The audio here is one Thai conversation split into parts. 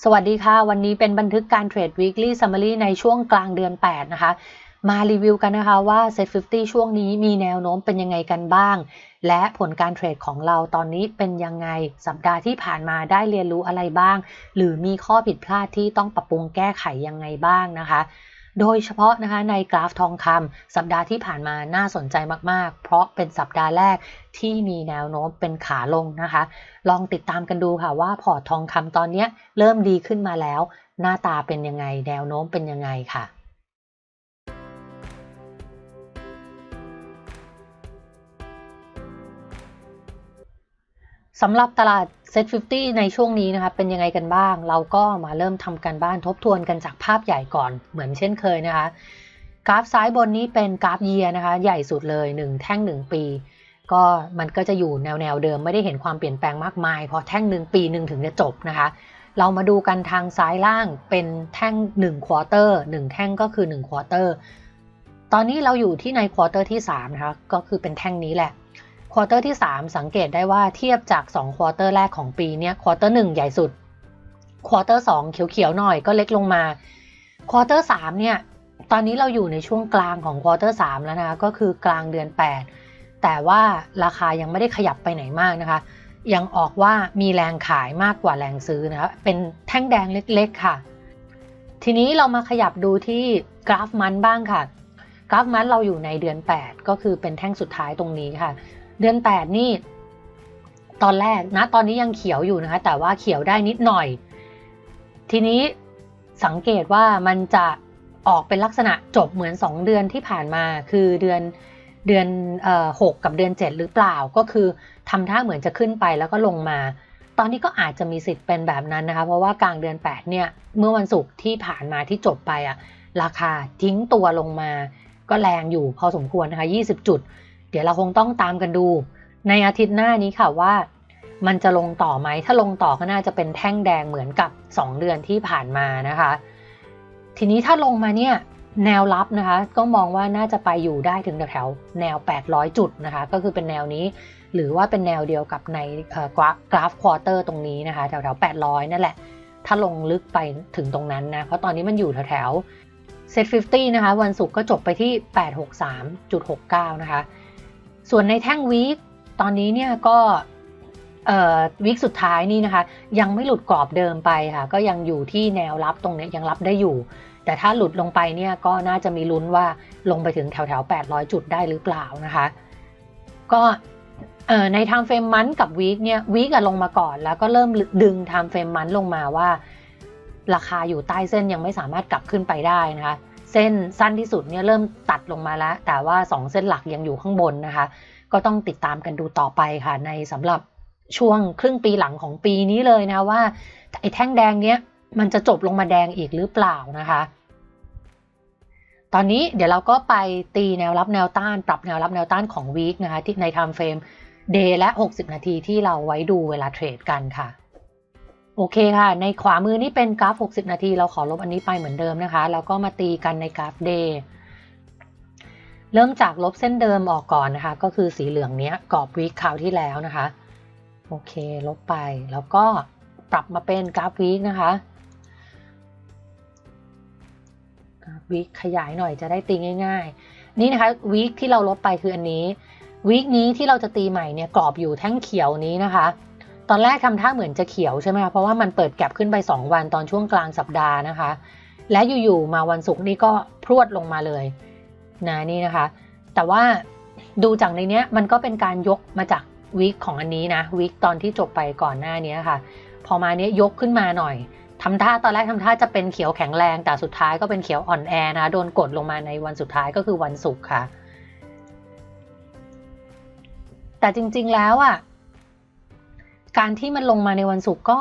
สวัสดีค่ะ วันนี้เป็นบันทึกการเทรด weekly summary ในช่วงกลางเดือน 8 นะคะ มารีวิวกันนะคะว่า Set 50 ช่วงนี้มีแนวโน้มเป็นยังไงกันบ้าง และผลการเทรดของเราตอนนี้เป็นยังไง สัปดาห์ที่ผ่านมาได้เรียนรู้อะไรบ้าง หรือมีข้อผิดพลาดที่ต้องปรับปรุงแก้ไขยังไงบ้างนะคะ โดยเฉพาะนะคะในกราฟทองคำสัปดาห์ที่ผ่านมาน่าสนใจมากๆ เพราะเป็นสัปดาห์แรกที่มีแนวโน้มเป็นขาลงนะคะ ลองติดตามกันดูค่ะว่าพอร์ตทองคำตอนนี้เริ่มดีขึ้นมาแล้ว หน้าตาเป็นยังไง แนวโน้มเป็นยังไงค่ะสำหรับตลาด Set 50 ในช่วงนี้นะคะเป็นยังไงกันบ้าง เราก็มาเริ่มทำการบ้านทบทวนกันจากภาพใหญ่ก่อนเหมือนเช่นเคยนะคะ กราฟซ้ายบนนี้เป็นกราฟเยียนะคะ ใหญ่สุดเลย 1 แท่ง 1 ปี ก็มันก็จะอยู่แนวแนวเดิมไม่ได้เห็นความเปลี่ยนแปลงมากมาย พอแท่งหนึ่งปีหนึ่งถึงจะจบนะคะ เรามาดูกันทางซ้ายล่างเป็นแท่ง1ควอเตอร์1แท่งก็คือ1ควอเตอร์ตอนนี้เราอยู่ที่ในควอเตอร์ที่3นะคะก็คือเป็นแท่งนี้แหละ ควอเตอร์ที่ 3 สังเกตได้ว่าเทียบจาก2ควอเตอร์แรกของปีเนี้ยควอเตอร์1ใหญ่สุดควอเตอร์2เขียวๆหน่อยก็เล็กลงมาควอเตอร์3เนี่ยตอนนี้เราอยู่ในช่วงกลางของควอเตอร์3แล้วนะคะก็คือกลางเดือน 8 แต่ว่าราคายังไม่ได้ขยับไปไหนมากนะคะ ยังออกว่ามีแรงขายมากกว่าแรงซื้อนะคะเป็นแท่งแดงเล็กๆค่ะ ทีนี้เรามาขยับดูที่กราฟมันบ้างค่ะ กราฟมันเราอยู่ในเดือน 8 ก็คือเป็นแท่งสุดท้ายตรงนี้ค่ะ เดือน8นี่ ตอนแรกนะ ตอนนี้ยังเขียวอยู่นะคะ แต่ว่าเขียวได้นิดหน่อย ทีนี้สังเกตว่ามันจะออกเป็นลักษณะจบเหมือน 2 เดือนที่ผ่านมา คือเดือนเดือนหกกับเดือน 7 หรือเปล่าก็คือทำท่าเหมือนจะขึ้นไปแล้วก็ลงมา ตอนนี้ก็อาจจะมีสิทธิ์เป็นแบบนั้นนะคะ เพราะว่ากลางเดือน 8 เนี่ย เมื่อวันศุกร์ที่ผ่านมาที่จบไปอะราคาทิ้งตัวลงมา ก็แรงอยู่พอสมควรนะคะ 20 จุด เดี๋ยวเราคงต้องตามกันดู ในอาทิตย์หน้านี้ค่ะว่า มันจะลงต่อไหม ถ้าลงต่อก็น่าจะเป็นแท่งแดงเหมือนกับ 2 เดือนที่ผ่านมานะคะ ทีนี้ถ้าลงมาเนี่ยแนวรับนะคะ ก็มองว่าน่าจะไปอยู่ได้ถึงแถวแนว 800 จุดนะคะ ก็คือเป็นแนวนี้ หรือว่าเป็นแนวเดียวกับในกราฟควอเตอร์ตรงนี้นะคะ แถวแถว800 นั่นแหละ ถ้าลงลึกไปถึงตรงนั้นนะ เพราะตอนนี้มันอยู่แถวแถวเซ็ต50 นะคะ วันศุกร์ก็จบไปที่ 863.69 นะคะ ส่วนในแท่งวีคตอนนี้เนี่ยก็วีคสุดท้ายนี่นะคะ ยังไม่หลุดกรอบเดิมไปค่ะก็ยังอยู่ที่แนวรับตรงนี้ยังรับได้อยู่ แต่ถ้าหลุดลงไปเนี่ยก็น่าจะมีลุ้นว่าลงไปถึงแถวแถว800 จุดได้หรือเปล่านะคะ ก็ในทางเฟรมมันกับวีคเนี่ยวีคลงมาก่อนแล้วก็เริ่มดึงทางเฟรมมันลงมาว่า ราคาอยู่ใต้เส้นยังไม่สามารถกลับขึ้นไปได้นะคะ เส้นสั้นที่สุดเนี่ยเริ่มตัดลงมาแล้ว แต่ว่า 2 เส้นหลักยังอยู่ข้างบนนะคะ ก็ต้องติดตามกันดูต่อไปค่ะ ในสำหรับช่วงครึ่งปีหลังของปีนี้เลยนะว่าไอ้แท่งแดงเนี้ยมันจะจบลงมาแดงอีกหรือเปล่านะคะ ตอนนี้เดี๋ยวเราก็ไปตีแนวรับแนวต้าน ปรับแนวรับแนวต้านของวีคนะคะที่ใน time frame day และ 60 นาทีที่เราไว้ดูเวลาเทรดกันค่ะ โอเคค่ะ ในขวามือนี่เป็นกราฟ 60 นาที เราขอลบอันนี้ไปเหมือนเดิมนะคะ แล้วก็มาตีกันในกราฟ day เริ่มจากลบเส้นเดิมออกก่อนนะคะ ก็คือสีเหลืองเนี้ยกรอบวีคคราวที่แล้วนะคะ โอเค ลบไป แล้วก็ปรับมาเป็นกราฟวีคนะคะวีคขยายหน่อยจะได้ตีง่าย ๆ นี่นะคะวีคที่เราลบไปคืออันนี้วีคนี้ที่เราจะตีใหม่เนี่ยกรอบอยู่แท่งเขียวนี้นะคะ ตอนแรกทำท่าเหมือนจะเขียวใช่ไหมคะเพราะว่ามันเปิดแก็บขึ้นไป 2 วันตอนช่วงกลางสัปดาห์นะคะ และอยู่ๆมาวันศุกร์นี่ก็พรวดลงมาเลยนะนี่นะคะ แต่ว่าดูจากในนี้มันก็เป็นการยกมาจากวีคของอันนี้นะวีคตอนที่จบไปก่อนหน้านี้ค่ะ พอมาเนี้ยยกขึ้นมาหน่อยทำท่าตอนแรกทำท่าจะเป็นเขียวแข็งแรง แต่สุดท้ายก็เป็นเขียวอ่อนแอนะโดนกดลงมาในวันสุดท้ายก็คือวันศุกร์ค่ะ แต่จริงๆแล้วอะ การที่มันลงมาในวันศุกร์ก็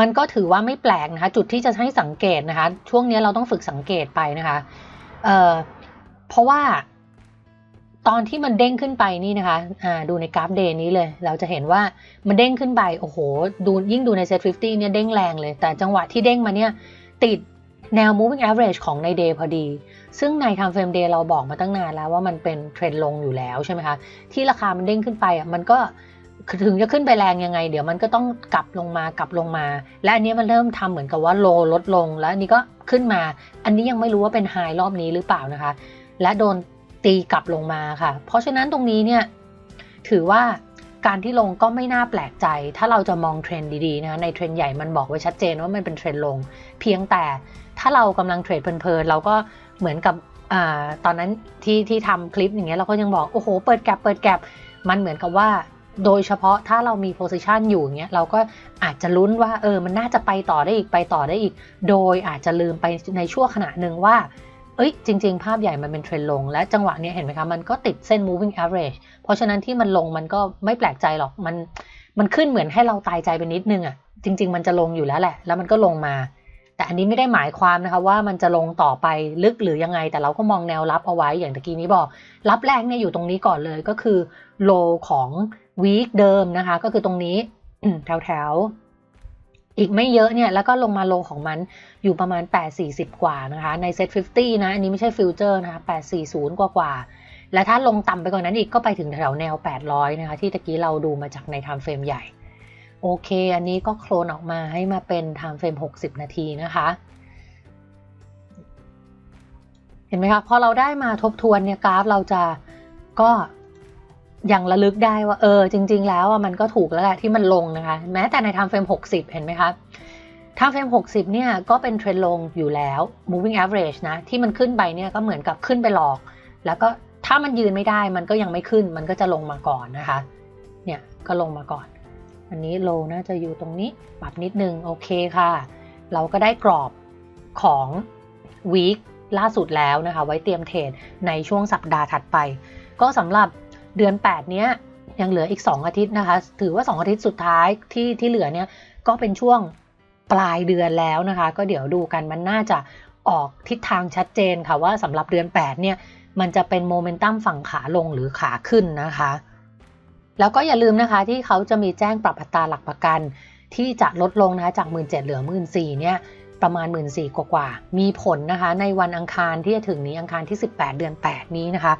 มันก็ถือว่าไม่แปลกนะคะ จุดที่จะให้สังเกตนะคะ ช่วงนี้เราต้องฝึกสังเกตไปนะคะเอ่อเพราะว่าตอนที่มันเด้งขึ้นไปนี่นะคะอ่าดูในกราฟเดย์นี้เลย เราจะเห็นว่ามันเด้งขึ้นไป โอ้โห ดูยิ่งดูในเซ็ต50เนี่ยเด้งแรงเลย แต่จังหวะที่เด้งมาเนี่ยติดแนว moving average ของในเดย์พอดี ซึ่งใน time frame day เราบอกมาตั้งนานแล้วว่ามันเป็นเทรนด์ลงอยู่แล้วใช่ไหมคะ ที่ราคามันเด้งขึ้นไปอะ มันก็ ถึงจะขึ้นไปแรงยังไง เดี๋ยวมันก็ต้องกลับลงมากลับลงมา และอันนี้มันเริ่มทำเหมือนกับว่าโลลดลงแล้วอันนี้ก็ขึ้นมา อันนี้ยังไม่รู้ว่าเป็นไฮรอบนี้หรือเปล่านะคะ และโดนตีกลับลงมาค่ะ เพราะฉะนั้นตรงนี้เนี่ยถือว่าการที่ลงก็ไม่น่าแปลกใจ ถ้าเราจะมองเทรนด์ดีๆนะคะในเทรนด์ใหญ่มันบอกไว้ชัดเจนว่ามันเป็นเทรนด์ลง เพียงแต่ถ้าเรากำลังเทรดเพลินๆเราก็เหมือนกับอตอนนั้นที่ที่ทำคลิปอย่างเงี้ยเราก็ยังบอกโอ้โหเปิดแกลบเปิดแกลบมันเหมือนกับว่า โดยเฉพาะถ้าเรามีโพซิชันอยู่เงี้ยเราก็อาจจะลุ้นว่าเออมันน่าจะไปต่อได้อีกไปต่อได้อีก โดยอาจจะลืมไปในช่วงขณะหนึ่งว่าเอ้ยจริง ๆ ภาพใหญ่มันเป็นเทรนลง และจังหวะนี้เห็นไหมคะมันก็ติดเส้น moving average เพราะฉะนั้นที่มันลงมันก็ไม่แปลกใจหรอกมันมันขึ้นเหมือนให้เราตายใจไปนิดนึงอะ่ะจริง ๆ มันจะลงอยู่แล้วแหละ แล้วมันก็ลงมา แต่อันนี้ไม่ได้หมายความนะคะว่ามันจะลงต่อไปลึกหรือยังไง แต่เราก็มองแนวรับเอาไว้อย่างตะกี้นี้บอก รับแรกเนี่ยอยู่ตรงนี้ก่อนเลยก็คือโลของ วีคเดิมนะคะ ก็คือตรงนี้แถวแถวอีกไม่เยอะเนี่ย แล้วก็ลงมาโลของมันอยู่ประมาณ 840 กว่านะคะ ในเซ็ต50 นะ อันนี้ไม่ใช่ฟิวเจอร์นะคะ 840 กว่ากว่า และถ้าลงต่ำไปกว่านั้นอีกก็ไปถึงแถวแนว 800 นะคะ ที่ตะกี้เราดูมาจากในไทม์เฟรมใหญ่ โอเค อันนี้ก็โคลนออกมาให้มาเป็นไทม์เฟรม60 นาทีนะคะ เห็นไหมคะพอเราได้มาทบทวนเนี่ยกราฟเราจะก็ ยังระลึกได้ว่าเออจริง ๆ แล้วมันก็ถูกแล้วแหละที่มันลงนะคะ แม้แต่ใน time frame 60 เห็นไหมคะ time frame 60 เนี่ยก็เป็นเทรนลงอยู่แล้ว moving average นะ ที่มันขึ้นไปเนี่ยก็เหมือนกับขึ้นไปหลอก แล้วก็ถ้ามันยืนไม่ได้มันก็ยังไม่ขึ้นมันก็จะลงมาก่อนนะคะ เนี่ยก็ลงมาก่อน อันนี้โลน่าจะอยู่ตรงนี้ปรับนิดนึงโอเคค่ะ เราก็ได้กรอบของ week ล่าสุดแล้วนะคะ ไว้เตรียมเทรดในช่วงสัปดาห์ถัดไป ก็สำหรับ เดือน 8 เนี้ยยังเหลืออีก 2 อาทิตย์นะคะ ถือว่า 2 อาทิตย์สุดท้ายที่ที่เหลือเนี่ยก็เป็นช่วงปลายเดือนแล้วนะคะ ก็เดี๋ยวดูกันมันน่าจะออกทิศทางชัดเจนค่ะว่าสำหรับเดือน 8 เนี่ยมันจะเป็นโมเมนตัมฝั่งขาลงหรือขาขึ้นนะคะ แล้วก็อย่าลืมนะคะที่เขาจะมีแจ้งปรับอัตราหลักประกัน ที่จะลดลงนะคะจาก 1 7ื่นเหลือ 1 4ื่นเนี่ยประมาณ 1 4ื่นกว่าๆมีผลนะคะในวันอังคารที่จะถึงนี้อังคารที่ 18 เดือน 8 นี้นะคะ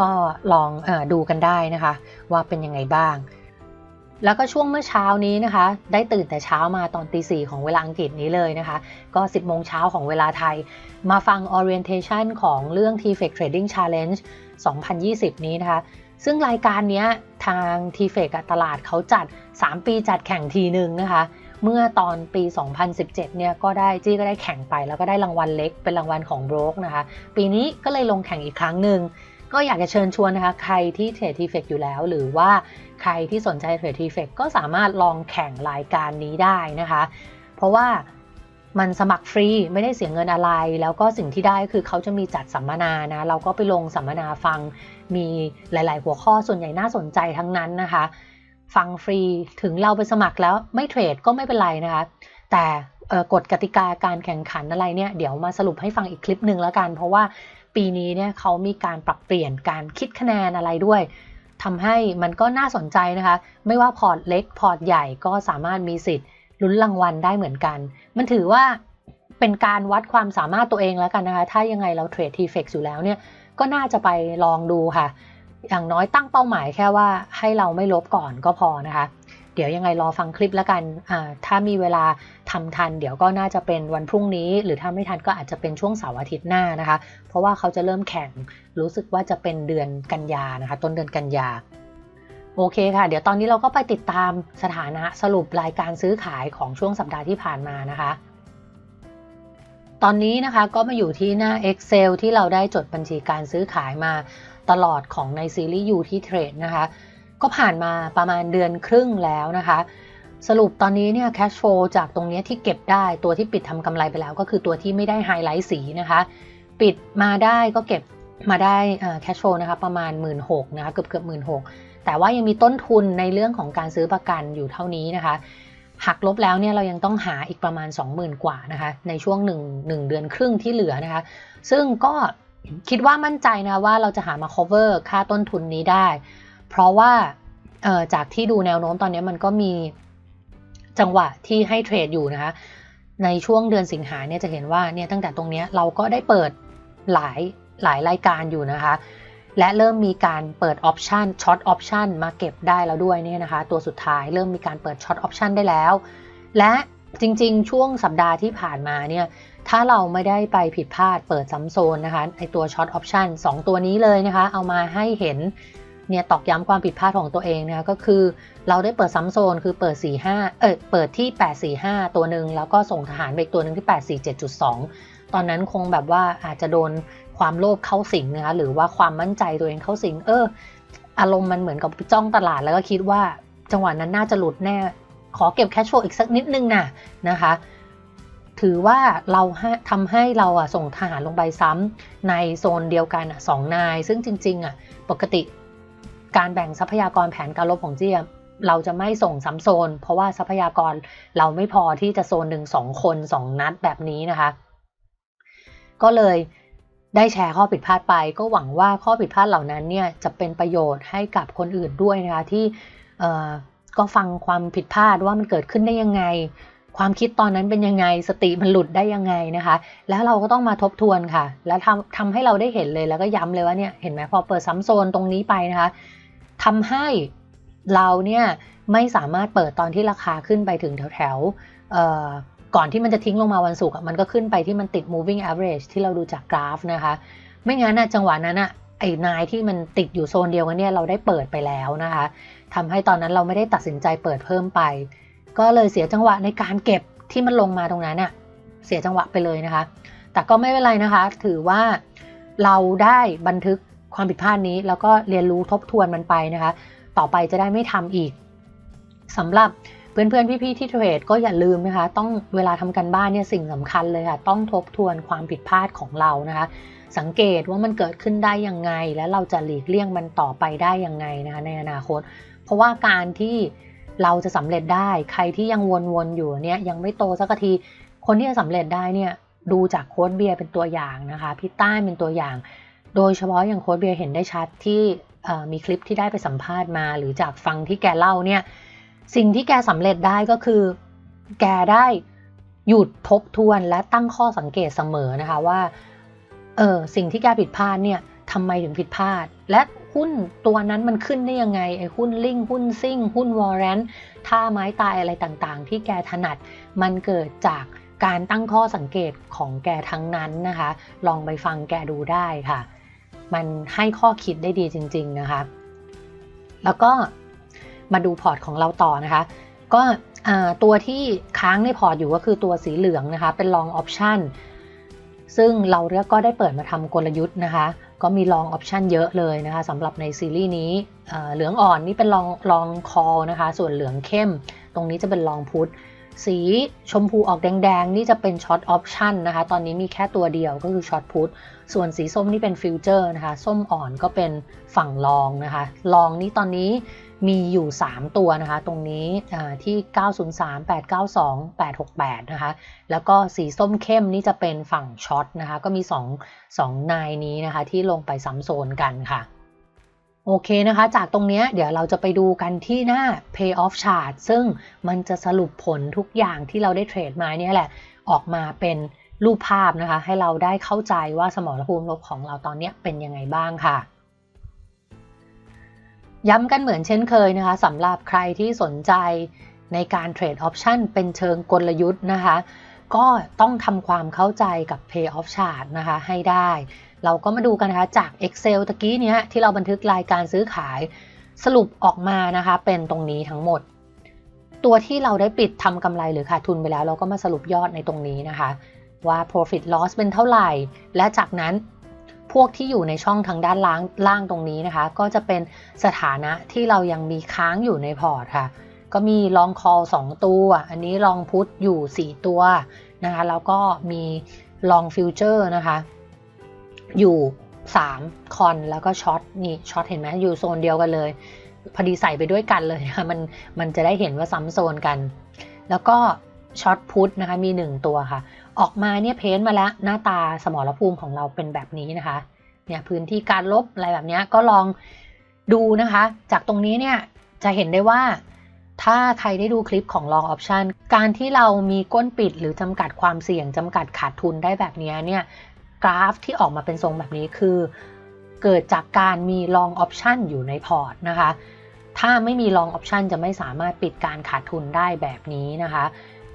ก็ลองอดูกันได้นะคะ ว่าเป็นยังไงบ้าง แล้วก็ช่วงเมื่อเช้านี้นะคะ ได้ตื่นแต่เช้ามาตอนตีสี่ของเวลาอังกฤษนี้เลยนะคะ ก็ 10โมงเช้าของเวลาไทย มาฟัง orientation ของเรื่อง TFX Trading Challenge 2020 นี้นะคะ ซึ่งรายการนี้ทาง TFX ตลาดเขาจัด 3 ปีจัดแข่งทีหนึ่งนะคะเมื่อตอนปี 2017 เนี่ยก็ได้จี้ก็ได้แข่งไป แล้วก็ได้รางวัลเล็กเป็นรางวัลของโบรกนะคะ ปีนี้ก็เลยลงแข่งอีกครั้งหนึ่ง ก็อยากจะเชิญชวนนะคะ ใครที่เทรดทีเฟกอยู่แล้ว หรือว่าใครที่สนใจเทรดทีเฟกก็สามารถลองแข่งรายการนี้ได้นะคะ เพราะว่ามันสมัครฟรีไม่ได้เสียเงินอะไร แล้วก็สิ่งที่ได้คือเขาจะมีจัดสัมมนานะ เราก็ไปลงสัมมนาฟังมีหลาย ๆ หัวข้อส่วนใหญ่น่าสนใจทั้งนั้นนะคะ ฟังฟรีถึงเราไปสมัครแล้วไม่เทรดก็ไม่เป็นไรนะคะ แต่กฎกติกาการแข่งขันอะไรเนี่ย เดี๋ยวมาสรุปให้ฟังอีกคลิปหนึ่งแล้วกัน เพราะว่า ปีนี้เนี่ยเขามีการปรับเปลี่ยนการคิดคะแนนอะไรด้วยทำให้มันก็น่าสนใจนะคะ ไม่ว่าพอร์ตเล็กพอร์ตใหญ่ก็สามารถมีสิทธิ์ลุ้นรางวัลได้เหมือนกัน มันถือว่าเป็นการวัดความสามารถตัวเองแล้วกันนะคะ ถ้ายังไงเราเทรดทีเฟกอยู่แล้วเนี่ยก็น่าจะไปลองดูค่ะ อย่างน้อยตั้งเป้าหมายแค่ว่าให้เราไม่ลบก่อนก็พอนะคะ เดี๋ยวยังไงรอฟังคลิปแล้วกันถ้ามีเวลาทำทัน เดี๋ยวก็น่าจะเป็นวันพรุ่งนี้ หรือถ้าไม่ทันก็อาจจะเป็นช่วงเสาร์อาทิตย์หน้านะคะ เพราะว่าเขาจะเริ่มแข่งรู้สึกว่าจะเป็นเดือนกันยานะคะ ต้นเดือนกันยาโอเคค่ะ เดี๋ยวตอนนี้เราก็ไปติดตามสถานะสรุปรายการซื้อขายของช่วงสัปดาห์ที่ผ่านมานะคะ ตอนนี้นะคะก็มาอยู่ที่หน้า Excel ที่เราได้จดบัญชีการซื้อขายมาตลอดของในซีรีส์ยูที่เทรดนะคะ ก็ผ่านมาประมาณเดือนครึ่งแล้วนะคะ สรุปตอนนี้เนี่ย cash flow จากตรงนี้ที่เก็บได้ตัวที่ปิดทำกำไรไปแล้ว ก็คือตัวที่ไม่ได้ไฮไลท์สีนะคะ ปิดมาได้ก็เก็บมาได้ cash flow นะคะประมาณ 1 6ื่นนะคะเกือบเกือบหมื่นหกแต่ว่ายังมีต้นทุนในเรื่องของการซื้อประกันอยู่เท่านี้นะคะ หักลบแล้วเนี่ยเรายังต้องหาอีกประมาณ 20,000 กว่านะคะ ในช่วง 1 1 เดือนครึ่งที่เหลือนะคะ ซึ่งก็คิดว่ามั่นใจนะว่าเราจะหามา cover ค่าต้นทุนนี้ได้ เพราะว่าจากที่ดูแนวโน้มตอนนี้มันก็มีจังหวะที่ให้เทรดอยู่นะคะในช่วงเดือนสิงหาเนี่ยจะเห็นว่าเนี่ยตั้งแต่ตรงนี้เราก็ได้เปิดหลายหลายรายการอยู่นะคะ และเริ่มมีการเปิดออปชันช็อตออปชันมาเก็บได้แล้วด้วยเนี่ยนะคะ ตัวสุดท้ายเริ่มมีการเปิดช็อตออปชันได้แล้ว และจริงๆ ช่วงสัปดาห์ที่ผ่านมาเนี่ยถ้าเราไม่ได้ไปผิดพลาดเปิดซ้ำโซนนะคะไอตัวช็อตออปชัน2ตัวนี้เลยนะคะ เอามาให้เห็น เนี่ยตอกย้ำความผิดพลาดของตัวเองนะคะก็คือเราได้เปิดซ้ำโซนคือเปิด 45 เออเปิดที่ 845 ตัวหนึ่งแล้วก็ส่งทหารไปตัวหนึ่งที่ 847.2 ตอนนั้นคงแบบว่าอาจจะโดนความโลภเข้าสิงนะคะหรือว่าความมั่นใจตัวเองเข้าสิง เออ อารมณ์มันเหมือนกับจ้องตลาดแล้วก็คิดว่าจังหวะนั้นน่าจะหลุดแน่ ขอเก็บแคชโฟอีกสักนิดนึงนะนะคะถือว่าเราทำให้เราอะส่งทหารลงไปซ้ำในโซนเดียวกันอะสองนาย ซึ่งจริงๆอะปกติ การแบ่งทรัพยากรแผนการรบของเจียเราจะไม่ส่งซ้ำโซน เพราะว่าทรัพยากรเราไม่พอที่จะโซนหนึ่งสองคนสองนัดแบบนี้นะคะ ก็เลยได้แชร์ข้อผิดพลาดไป ก็หวังว่าข้อผิดพลาดเหล่านั้นเนี่ยจะเป็นประโยชน์ให้กับคนอื่นด้วยนะคะที่ก็ฟังความผิดพลาดว่ามันเกิดขึ้นได้ยังไง ความคิดตอนนั้นเป็นยังไงสติมันหลุดได้ยังไงนะคะ แล้วเราก็ต้องมาทบทวนค่ะ แล้วทำทำให้เราได้เห็นเลยแล้วก็ย้ำเลยว่าเนี่ยเห็นไหมพอเปิดซ้ำโซนตรงนี้ไปนะคะ ทำให้เราเนี่ยไม่สามารถเปิดตอนที่ราคาขึ้นไปถึงแถวแถวก่อนที่มันจะทิ้งลงมาวันศุกร์มันก็ขึ้นไปที่มันติด moving average ที่เราดูจากกราฟนะคะ ไม่งั้นนะจังหวะนั้นอะไอ้นายที่มันติดอยู่โซนเดียวกันเนี่ยเราได้เปิดไปแล้วนะคะทำให้ตอนนั้นเราไม่ได้ตัดสินใจเปิดเพิ่มไป ก็เลยเสียจังหวะในการเก็บที่มันลงมาตรงนั้นเนี่ยเสียจังหวะไปเลยนะคะ แต่ก็ไม่เป็นไรนะคะ ถือว่าเราได้บันทึก ความผิดพลาดนี้ แล้วก็เรียนรู้ทบทวนมันไปนะคะ ต่อไปจะได้ไม่ทำอีกสำหรับเพื่อนๆ พี่ๆ ที่เทรดก็อย่าลืมนะคะ ต้องเวลาทำกันบ้านเนี่ยสิ่งสำคัญเลยค่ะ ต้องทบทวนความผิดพลาดของเรานะคะ สังเกตว่ามันเกิดขึ้นได้ยังไง และเราจะหลีกเลี่ยงมันต่อไปได้ยังไงนะคะในอนาคต เพราะว่าการที่เราจะสำเร็จได้ ใครที่ยังวนๆอยู่เนี่ยยังไม่โตสักที คนที่จะสำเร็จได้เนี่ยดูจากโค้ดเบียร์เป็นตัวอย่างนะคะพี่ต้เป็นตัวอย่าง โดยเฉพาะอย่างโค้ดเบียร์เห็นได้ชัดที่มีคลิปที่ได้ไปสัมภาษณ์มา หรือจากฟังที่แกเล่าเนี่ย สิ่งที่แกสำเร็จได้ก็คือ แกได้หยุดทบทวนและตั้งข้อสังเกตเสมอนะคะว่า เออสิ่งที่แกผิดพลาดเนี่ยทำไมถึงผิดพลาด และหุ้นตัวนั้นมันขึ้นได้ยังไงไอ้หุ้นลิงหุ้นซิ่ง หุ้นวอร์เรนท่าไม้ตายอะไรต่างๆ ที่แกถนัดมันเกิดจากการตั้งข้อสังเกตของแกทั้งนั้นนะคะ ลองไปฟังแกดูได้ค่ะ มันให้ข้อคิดได้ดีจริง ๆนะคะ แล้วก็มาดูพอร์ตของเราต่อนะคะ ก็ตัวที่ค้างในพอร์ตอยู่ก็คือตัวสีเหลืองนะคะ เป็น long option ซึ่งเราเรียกก็ได้เปิดมาทำกลยุทธ์นะคะ ก็มี long option เยอะเลยนะคะสำหรับในซีรีส์นี้เหลืองอ่อนนี่เป็น long long call นะคะ ส่วนเหลืองเข้ม ตรงนี้จะเป็น long put สีชมพูออกแดงๆ นี่จะเป็นช็อตออปชันนะคะ ตอนนี้มีแค่ตัวเดียวก็คือช็อตพุทส่วนสีส้มนี่เป็นฟิวเจอร์นะคะ ส้มอ่อนก็เป็นฝั่งลองนะคะลองนี่ตอนนี้มีอยู่ 3 ตัวนะคะ ตรงนี้ที่ 903 892 868 นะคะ แล้วก็สีส้มเข้มนี่จะเป็นฝั่งช็อตนะคะ ก็มี 2 2นายนี้นะคะที่ลงไปซ้ำโซนกันค่ะ โอเคนะคะ จากตรงนี้เดี๋ยวเราจะไปดูกันที่หน้า pay off chart ซึ่งมันจะสรุปผลทุกอย่างที่เราได้เทรดมาเนี่ยแหละออกมาเป็นรูปภาพนะคะ ให้เราได้เข้าใจว่าสมรภูมิลบของเราตอนนี้เป็นยังไงบ้างค่ะ ย้ำกันเหมือนเช่นเคยนะคะสำหรับใครที่สนใจในการเทรดออปชันเป็นเชิงกลยุทธ์นะคะ ก็ต้องทำความเข้าใจกับ Pay Off Chart นะคะให้ได้ เราก็มาดูกันนะคะจาก Excel ตะกี้เนี้ยที่เราบันทึกรายการซื้อขาย สรุปออกมานะคะ เป็นตรงนี้ทั้งหมด ตัวที่เราได้ปิดทำกำไรหรือขาดทุนไปแล้ว เราก็มาสรุปยอดในตรงนี้นะคะ ว่า profit loss เป็นเท่าไหร่ และจากนั้นพวกที่อยู่ในช่องทางด้านล่างล่างตรงนี้นะคะ ก็จะเป็นสถานะที่เรายังมีค้างอยู่ในพอร์ตค่ะ ก็มีลองคอล2ตัว อันนี้ลองพุทอยู่ 4 ตัวนะคะ แล้วก็มีลองฟิวเจอร์นะคะ อยู่ 3 คอนแล้วก็ช็อตนี่ช็อตเห็นไหมอยู่โซนเดียวกันเลย พอดีใส่ไปด้วยกันเลยนะคะมันมันจะได้เห็นว่าซ้ำโซนกัน แล้วก็ช็อตพุทนะคะมี 1 ตัวค่ะ ออกมาเนี่ยเพ้นมาแล้วหน้าตาสมรภูมิของเราเป็นแบบนี้นะคะเนี่ยพื้นที่การลบอะไรแบบนี้ก็ลองดูนะคะ จากตรงนี้เนี่ยจะเห็นได้ว่าถ้าใครได้ดูคลิปของ long option การที่เรามีก้นปิดหรือจำกัดความเสี่ยงจำกัดขาดทุนได้แบบนี้เนี่ย กราฟที่ออกมาเป็นทรงแบบนี้คือ เกิดจากการมี long option อยู่ในพอร์ตนะคะ ถ้าไม่มี long option จะไม่สามารถปิดการขาดทุนได้แบบนี้นะคะ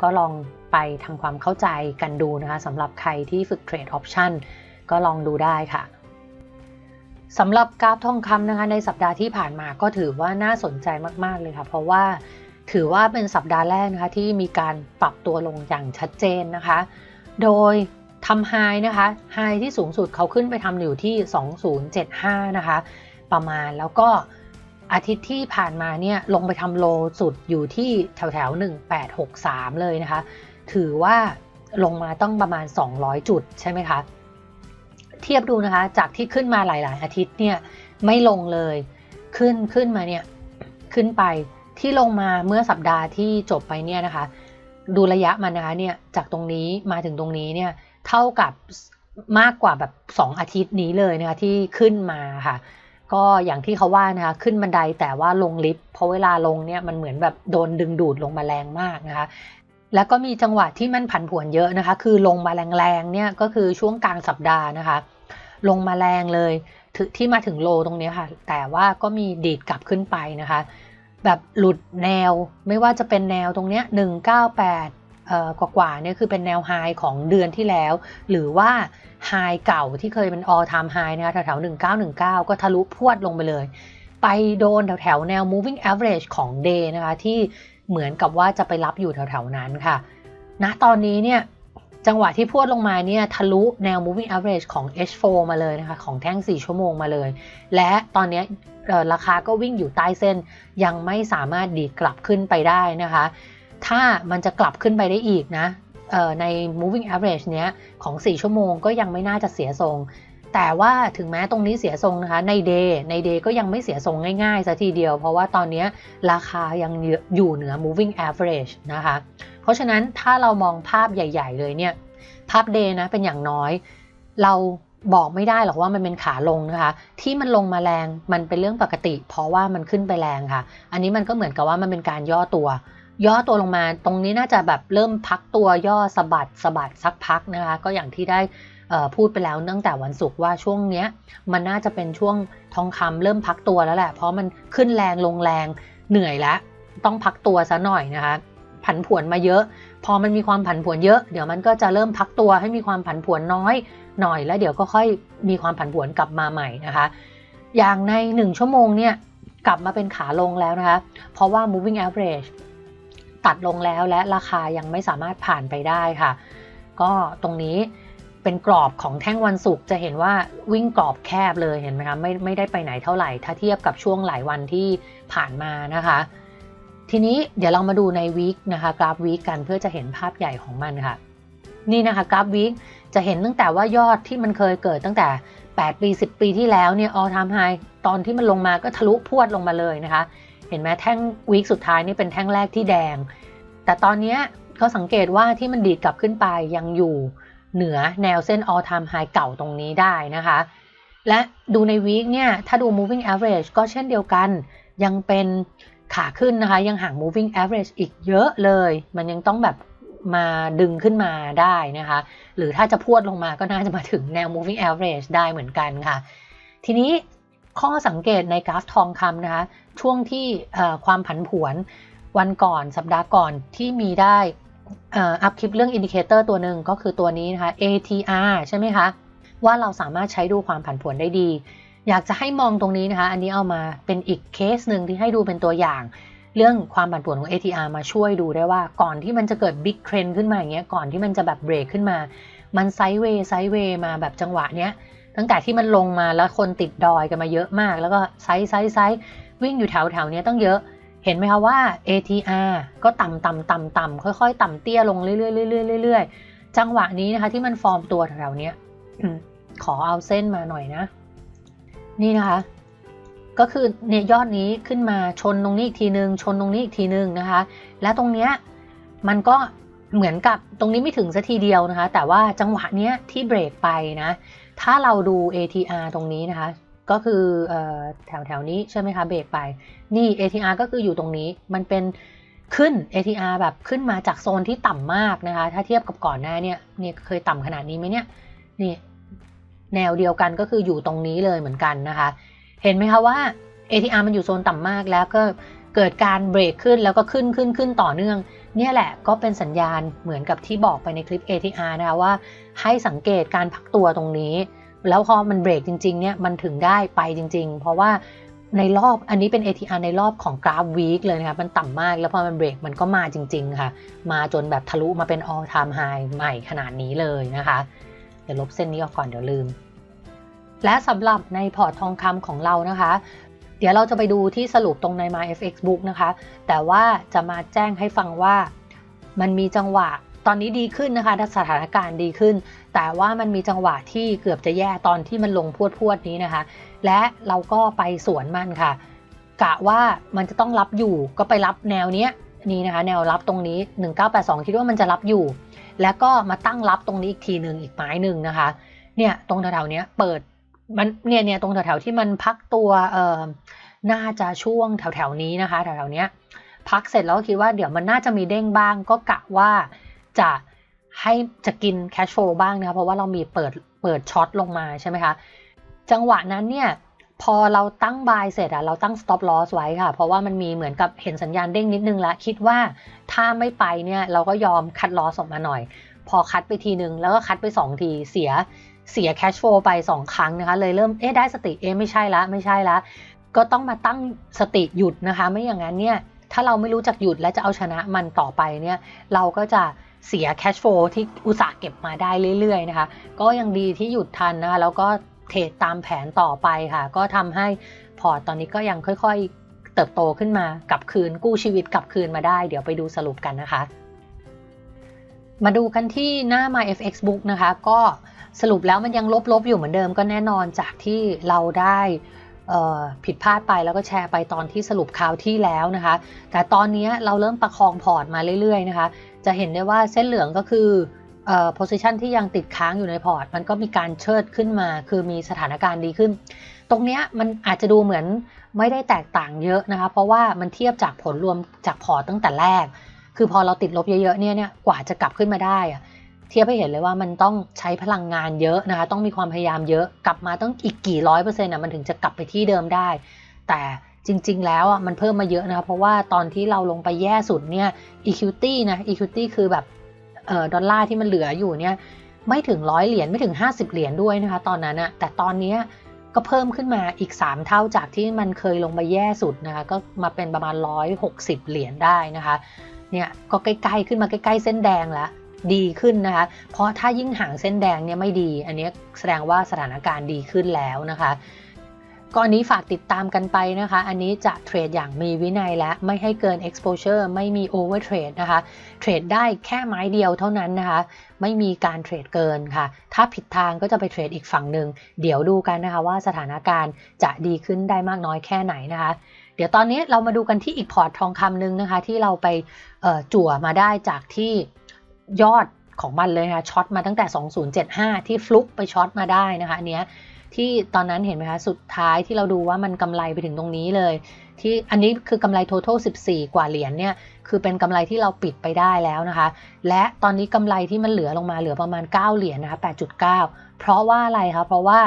ก็ลองไปทำความเข้าใจกันดูนะคะสำหรับใครที่ฝึกเทรด option ก็ลองดูได้ค่ะสำหรับกราฟทองคำนะคะในสัปดาห์ที่ผ่านมาก็ถือว่าน่าสนใจมาก ๆ เลยค่ะ เพราะว่าถือว่าเป็นสัปดาห์แรกนะคะที่มีการปรับตัวลงอย่างชัดเจนนะคะ โดย ทำไฮนะคะไฮที่สูงสุดเขาขึ้นไปทำอยู่ที่ 2075 นะคะ ประมาณแล้วก็อาทิตย์ที่ผ่านมาเนี่ยลงไปทำโลสุดอยู่ที่แถวแถว1863 เลยนะคะ ถือว่าลงมาต้องประมาณ 200 จุดใช่ไหมคะเทียบดูนะคะ จากที่ขึ้นมาหลาย ๆ อาทิตย์เนี่ยไม่ลงเลยขึ้นขึ้นมาเนี่ยขึ้นไปที่ลงมาเมื่อสัปดาห์ที่จบไปเนี่ยนะคะ ดูระยะมันนะคะเนี่ยจากตรงนี้มาถึงตรงนี้เนี่ย เท่ากับมากกว่าแบบ 2 อาทิตย์นี้เลยนะคะที่ขึ้นมาค่ะ ก็อย่างที่เขาว่านะคะขึ้นบันไดแต่ว่าลงลิฟต์เพราะเวลาลงเนี่ยมันเหมือนแบบโดนดึงดูดลงมาแรงมากนะคะแล้วก็มีจังหวะที่มันผันผวนเยอะนะคะ คือลงมาแรงๆเนี่ยก็คือช่วงกลางสัปดาห์นะคะ ลงมาแรงเลยที่มาถึงโลตรงนี้ค่ะ แต่ว่าก็มีดีดกลับขึ้นไปนะคะ แบบหลุดแนวไม่ว่าจะเป็นแนวตรงเนี้ย198เอ่อ กว่าๆเนี่ยคือเป็นแนวไฮของเดือนที่แล้ว หรือว่าไฮเก่าที่เคยเป็น all time high นะคะแถวๆ1919 ก็ทะลุพวดลงไปเลย ไปโดนแถวๆแนว moving average ของ day นะคะที่เหมือนกับว่าจะไปรับอยู่แถวๆนั้นค่ะณตอนนี้เนี่ยจังหวะที่พวดลงมาเนี่ยทะลุแนว moving average ของ H4 มาเลยนะคะของแท่ง 4 ชั่วโมงมาเลย และตอนนี้ราคาก็วิ่งอยู่ใต้เส้นยังไม่สามารถดีดกลับขึ้นไปได้นะคะ ถ้ามันจะกลับขึ้นไปได้อีกนะใน moving average เนี้ยของ 4 ชั่วโมงก็ยังไม่น่าจะเสียทรง แต่ว่าถึงแม้ตรงนี้เสียทรงนะคะ ในเดย์ในเดย์ก็ยังไม่เสียทรงง่ายๆซะทีเดียว เพราะว่าตอนนี้ราคายังอยู่เหนือ moving average นะคะ เพราะฉะนั้นถ้าเรามองภาพใหญ่ ๆ เลยเนี่ย ภาพเดย์นะเป็นอย่างน้อย เราบอกไม่ได้หรอกว่ามันเป็นขาลงนะคะ ที่มันลงมาแรงมันเป็นเรื่องปกติ เพราะว่ามันขึ้นไปแรงค่ะ อันนี้มันก็เหมือนกับว่ามันเป็นการย่อตัว ย่อตัวลงมาตรงนี้น่าจะแบบเริ่มพักตัวย่อสะบัดสะบัดสักพักนะคะ ก็อย่างที่ได้พูดไปแล้วตั้งแต่วันศุกร์ว่าช่วงเนี้ยมันน่าจะเป็นช่วงทองคำเริ่มพักตัวแล้วแหละ เพราะมันขึ้นแรงลงแรงเหนื่อยแล้ว ต้องพักตัวซะหน่อยนะคะ ผันผวนมาเยอะ พอมันมีความผันผวนเยอะ เดี๋ยวมันก็จะเริ่มพักตัวให้มีความผันผวนน้อยหน่อยแล้วเดี๋ยวก็ค่อยมีความผันผวนกลับมาใหม่นะคะ อย่างใน 1 ชั่วโมงเนี่ยกลับมาเป็นขาลงแล้วนะคะ เพราะว่า moving average ตัดลงแล้วและราคายังไม่สามารถผ่านไปได้ค่ะ ก็ตรงนี้เป็นกรอบของแท่งวันศุกร์จะเห็นว่าวิ่งกรอบแคบเลยเห็นไหมคะไม่ไม่ได้ไปไหนเท่าไหร่ ถ้าเทียบกับช่วงหลายวันที่ผ่านมานะคะ ทีนี้เดี๋ยวเรามาดูในวีคนะคะกราฟวีคกันเพื่อจะเห็นภาพใหญ่ของมันค่ะ นี่นะคะกราฟวีคจะเห็นตั้งแต่ว่ายอดที่มันเคยเกิดตั้งแต่ 8 ปี 10 ปีที่แล้วเนี่ย all time high ตอนที่มันลงมาก็ทะลุพวดลงมาเลยนะคะ ห็นไหมแท่งวีคสุดท้ายนี่เป็นแท่งแรกที่แดง แต่ตอนนี้เขาสังเกตว่าที่มันดีดกลับขึ้นไปยังอยู่เหนือแนวเส้น all time high เก่าตรงนี้ได้นะคะ และดูในวีคเนี่ย ถ้าดู moving average ก็เช่นเดียวกัน ยังเป็นขาขึ้นนะคะ ยังห่าง moving average อีกเยอะเลย มันยังต้องแบบมาดึงขึ้นมาได้นะคะ หรือถ้าจะพวดลงมาก็น่าจะมาถึงแนว moving average ได้เหมือนกันค่ะ ทีนี้ ข้อสังเกตในกราฟทองคำนะคะ ช่วงที่ความผันผวนวันก่อนสัปดาห์ก่อนที่มีได้อัพคลิปเรื่องอินดิเคเตอร์ตัวหนึ่งก็คือตัวนี้นะคะ ATR ใช่ไหมคะ ว่าเราสามารถใช้ดูความผันผวนได้ดี อยากจะให้มองตรงนี้นะคะ อันนี้เอามาเป็นอีกเคสหนึ่งที่ให้ดูเป็นตัวอย่าง เรื่องความผันผวนของ ATR มาช่วยดูได้ว่าก่อนที่มันจะเกิดบิ๊กเทรนขึ้นมาอย่างเงี้ยก่อนที่มันจะแบบเบรกขึ้นมา มันไซด์เวย์ไซด์เวย์มาแบบจังหวะเนี้ย ตั้งแต่ที่มันลงมาแล้วคนติดดอยกันมาเยอะมาก แล้วก็ไซส์ไซส์ไซส์วิ่งอยู่แถวแถวนี้ต้องเยอะ เห็นไหมคะว่า ATR ก็ต่ำต่ำต่ำต่ำค่อยๆ ต่ำเตี้ยลงเรื่อยๆเรื่อยๆเรื่อยๆจังหวะนี้นะคะ ที่มันฟอร์มตัวแถวๆนี้ขอเอาเส้นมาหน่อยนะ นี่นะคะ ก็คือเนี่ยยอดนี้ขึ้นมาชนตรงนี้อีกทีนึง ชนตรงนี้อีกทีนึงนะคะ และตรงเนี้ยมันก็เหมือนกับตรงนี้ไม่ถึงสัทีเดียวนะคะ แต่ว่าจังหวะเนี้ยที่เบรกไปนะ ถ้าเราดู ATR ตรงนี้นะคะ ก็คือแถวแถวนี้ใช่ไหมคะเบรกไป นี่ ATR ก็คืออยู่ตรงนี้ มันเป็นขึ้น ATR แบบขึ้นมาจากโซนที่ต่ำมากนะคะ ถ้าเทียบกับก่อนหน้าเนี่ยเนี่ยเคยต่ำขนาดนี้ไหมเนี่ยนี่แนวเดียวกันก็คืออยู่ตรงนี้เลยเหมือนกันนะคะ เห็นไหมคะว่า ATR มันอยู่โซนต่ำมากแล้วก็ เกิดการเบรกขึ้นแล้วก็ขึ้นขึ้นขึ้นต่อเนื่อง เนี่ยแหละก็เป็นสัญญาณเหมือนกับที่บอกไปในคลิป ATR นะคะว่า ให้สังเกตการพักตัวตรงนี้ แล้วพอมันเบรกจริงๆเนี่ยมันถึงได้ไปจริง ๆ เพราะว่าในรอบอันนี้เป็น ATR ในรอบของกราฟวีคเลยนะคะมันต่ำมากแล้วพอมันเบรกมันก็มาจริง ๆ ค่ะ มาจนแบบทะลุมาเป็น all time high ใหม่ขนาดนี้เลยนะคะ เดี๋ยวลบเส้นนี้ออกก่อนเดี๋ยวลืม และสำหรับในพอร์ตทองคำของเรานะคะ ดี๋ยวเราจะไปดูที่สรุปตรงใน MyFX Book นะคะ แต่ว่าจะมาแจ้งให้ฟังว่ามันมีจังหวะตอนนี้ดีขึ้นนะคะสถานการณ์ดีขึ้น แต่ว่ามันมีจังหวะที่เกือบจะแย่ตอนที่มันลงพวดพวดนี้นะคะ และเราก็ไปสวนมันค่ะ กะว่ามันจะต้องรับอยู่ก็ไปรับแนวเนี้ยนี่นะคะ แนวรับตรงนี้ 1982 คิดว่ามันจะรับอยู่ แล้วก็มาตั้งรับตรงนี้อีกทีหนึ่งอีกไม้หนึ่งนะคะ เนี่ยตรงแถวๆนี้เปิด มันเนี่ยเนี่ยตรงแถวๆที่มันพักตัวเอ่อน่าจะช่วงแถวๆนี้นะคะแถวๆนี้ยพักเสร็จแล้วก็คิดว่าเดี๋ยวมันน่าจะมีเด้งบ้าง ก็กะว่าจะให้จะกินแคชโฟลบ้างนะคะเพราะว่าเรามีเปิดเปิดช็อตลงมาใช่ไหมคะจังหวะนั้นเนี่ยพอเราตั้งบายเสร็จอะเราตั้ง stop loss ไว้ค่ะ เพราะว่ามันมีเหมือนกับเห็นสัญญาณเด้งนิดนึงแล้วคิดว่าถ้าไม่ไปเนี่ยเราก็ยอมคัดลอสออกมาหน่อย พอคัดไปทีนึง แล้วก็คัดไป 2 ทีเสีย เสียแคชโฟไป 2 ครั้งนะคะ เลยเริ่มเอ๊ะได้สติเอ๊ะไม่ใช่ละไม่ใช่ละก็ต้องมาตั้งสติหยุดนะคะ ไม่อย่างนั้นเนี่ยถ้าเราไม่รู้จักหยุดและจะเอาชนะมันต่อไปเนี่ยเราก็จะเสียแคชโฟที่อุตสาห์เก็บมาได้เรื่อยๆนะคะ ก็ยังดีที่หยุดทันนะคะแล้วก็เทรดตามแผนต่อไปค่ะ ก็ทำให้พอร์ตตอนนี้ก็ยังค่อยๆ เติบโตขึ้นมากลับคืนกู้ชีวิตกลับคืนมาได้ เดี๋ยวไปดูสรุปกันนะคะ มาดูกันที่หน้า MyFX Book นะคะ ก็ สรุปแล้วมันยังลบๆอยู่เหมือนเดิมก็แน่นอนจากที่เราได้ผิดพลาดไปแล้วก็แชร์ไปตอนที่สรุปคราวที่แล้วนะคะ แต่ตอนนี้เราเริ่มประคองพอร์ตมาเรื่อยๆนะคะ จะเห็นได้ว่าเส้นเหลืองก็คือ position ที่ยังติดค้างอยู่ในพอร์ต มันก็มีการเชิดขึ้นมา คือมีสถานการณ์ดีขึ้น ตรงนี้มันอาจจะดูเหมือนไม่ได้แตกต่างเยอะนะคะ เพราะว่ามันเทียบจากผลรวมจากพอร์ตตั้งแต่แรก คือพอเราติดลบเยอะๆเนี่ยเนี่ยกว่าจะกลับขึ้นมาได้อะ เทียบให้เห็นเลยว่ามันต้องใช้พลังงานเยอะนะคะ ต้องมีความพยายามเยอะกลับมาต้องอีกกี่ร้อยเปอร์เซ็นต์อะมันถึงจะกลับไปที่เดิมได้ แต่จริง ๆ แล้วอะมันเพิ่มมาเยอะนะคะเพราะว่าตอนที่เราลงไปแย่สุดเนี่ย equity นะ equity คือแบบเอ่อดอลลาร์ที่มันเหลืออยู่เนี่ยไม่ถึงร้อยเหรียญไม่ถึง 50 เหรียญด้วยนะคะ ตอนนั้นอะแต่ตอนนี้ก็เพิ่มขึ้นมาอีก 3 เท่าจากที่มันเคยลงไปแย่สุดนะคะ ก็มาเป็นประมาณ 160 เหรียญได้นะคะ เนี่ยก็ใกล้ๆขึ้นมาใกล้ๆเส้นแดงแล้ว ดีขึ้นนะคะ เพราะถ้ายิ่งห่างเส้นแดงเนี่ยไม่ดี อันนี้แสดงว่าสถานการณ์ดีขึ้นแล้วนะคะก็อันนี้ฝากติดตามกันไปนะคะ อันนี้จะเทรดอย่างมีวินัยและไม่ให้เกิน exposure ไม่มี over trade นะคะ เทรดได้แค่ไม้เดียวเท่านั้นนะคะ ไม่มีการเทรดเกินค่ะ ถ้าผิดทางก็จะไปเทรดอีกฝั่งหนึ่ง เดี๋ยวดูกันนะคะว่าสถานการณ์จะดีขึ้นได้มากน้อยแค่ไหนนะคะ เดี๋ยวตอนนี้เรามาดูกันที่อีกพอร์ตทองคำหนึ่งนะคะ ที่เราไปจั่วมาได้จากที่ ยอดของมันเลยนะคะช็อตมาตั้งแต่ 2075 ที่ฟลุกไปช็อตมาได้นะคะอันเนี้ยที่ตอนนั้นเห็นไหมคะ สุดท้ายที่เราดูว่ามันกำไรไปถึงตรงนี้เลย ที่อันนี้คือกำไร total 14 กว่าเหรียญเนี่ย คือเป็นกำไรที่เราปิดไปได้แล้วนะคะ และตอนนี้กำไรที่มันเหลือลงมาเหลือประมาณ 9 เหรียญนะคะ 8.9 เพราะว่าอะไรคะ เพราะว่า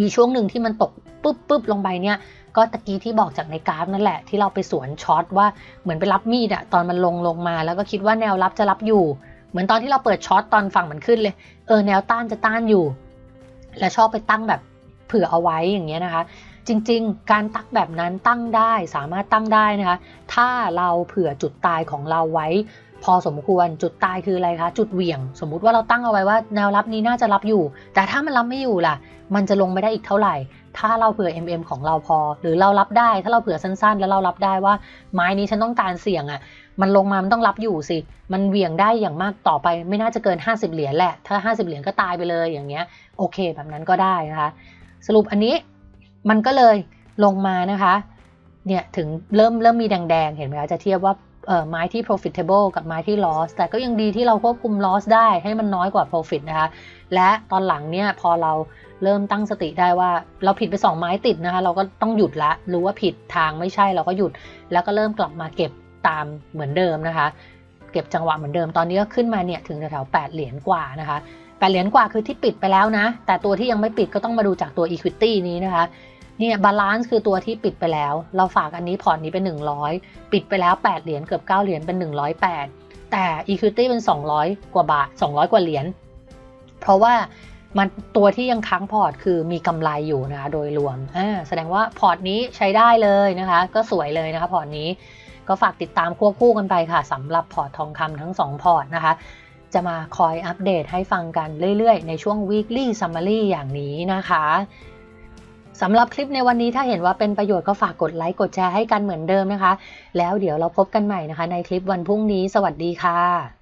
มีช่วงหนึ่งที่มันตกปุ๊บปุ๊บลงไปเนี่ย ก็ตะกี้ที่บอกจากในกราฟนั่นแหละที่เราไปสวนช็อตว่าเหมือนไปรับมีดอะตอนมันลงลงมา แล้วก็คิดว่าแนวรับจะรับอยู่ เหมือนตอนที่เราเปิดช็อตตอนฝั่งมันขึ้นเลย เออแนวต้านจะต้านอยู่ และชอบไปตั้งแบบเผื่อเอาไว้อย่างเงี้ยนะคะ จริงๆ การตั้งแบบนั้นตั้งได้สามารถตั้งได้นะคะ ถ้าเราเผื่อจุดตายของเราไว้ พอสมควรจุดตายคืออะไรคะ จุดเหวี่ยง สมมุติว่าเราตั้งเอาไว้ว่าแนวรับนี้น่าจะรับอยู่ แต่ถ้ามันรับไม่อยู่ล่ะ มันจะลงไปได้อีกเท่าไหร่ ถ้าเราเผื่อ MM ของเราพอ หรือเรารับได้ ถ้าเราเผื่อสั้นๆ แล้วเรารับได้ว่า ไม้นี้ฉันต้องการเสี่ยงอะ่ะมันลงมา มันต้องรับอยู่สิ มันเหวี่ยงได้อย่างมากต่อไป ไม่น่าจะเกิน 50 เหรียญแหละ ถ้า 50 เหรียญก็ตายไปเลยอย่างเงี้ย โอเค แบบนั้นก็ได้นะคะ สรุปอันนี้มันก็เลยลงมานะคะ เนี่ยถึงเริ่มเริ่มมีแดงๆ เห็นไหมคะ จะเทียบว่า ไม้ที่ profitable กับไม้ที่ loss แต่ก็ยังดีที่เราควบคุม loss ได้ให้มันน้อยกว่า profit นะคะ และตอนหลังเนี่ยพอเราเริ่มตั้งสติได้ว่าเราผิดไป 2 ไม้ติดนะคะ เราก็ต้องหยุดละ รู้ว่าผิดทางไม่ใช่เราก็หยุด แล้วก็เริ่มกลับมาเก็บตามเหมือนเดิมนะคะ เก็บจังหวะเหมือนเดิมตอนนี้ก็ขึ้นมาเนี่ยถึงแถวๆ8เหรียญกว่านะคะ8เหรียญกว่าคือที่ปิดไปแล้วนะ แต่ตัวที่ยังไม่ปิดก็ต้องมาดูจากตัว Equity นี้นะคะ เนี่ยบาลานซ์คือตัวที่ปิดไปแล้ว เราฝากอันนี้พอร์ตนี้เป็น 100 ปิดไปแล้ว 8 เหรียญเกือบ 9 เหรียญเป็น 108 แต่ Equity เป็น 200 กว่าบาท 200 กว่าเหรียญ เพราะว่ามันตัวที่ยังค้างพอร์ตคือมีกำไรอยู่นะคะโดยรวมแสดงว่าพอร์ตนี้ใช้ได้เลยนะคะ ก็สวยเลยนะคะพอร์ตนี้ก็ฝากติดตามควบคู่กันไปค่ะสำหรับพอร์ตทองคำทั้ง 2 พอร์ตนะคะจะมาคอยอัปเดตให้ฟังกันเรื่อยๆ ในช่วง weekly summary อย่างนี้นะคะ สำหรับคลิปในวันนี้ถ้าเห็นว่าเป็นประโยชน์ก็ฝากกดไลค์กดแชร์ให้กันเหมือนเดิมนะคะ แล้วเดี๋ยวเราพบกันใหม่นะคะ ในคลิปวันพรุ่งนี้ สวัสดีค่ะ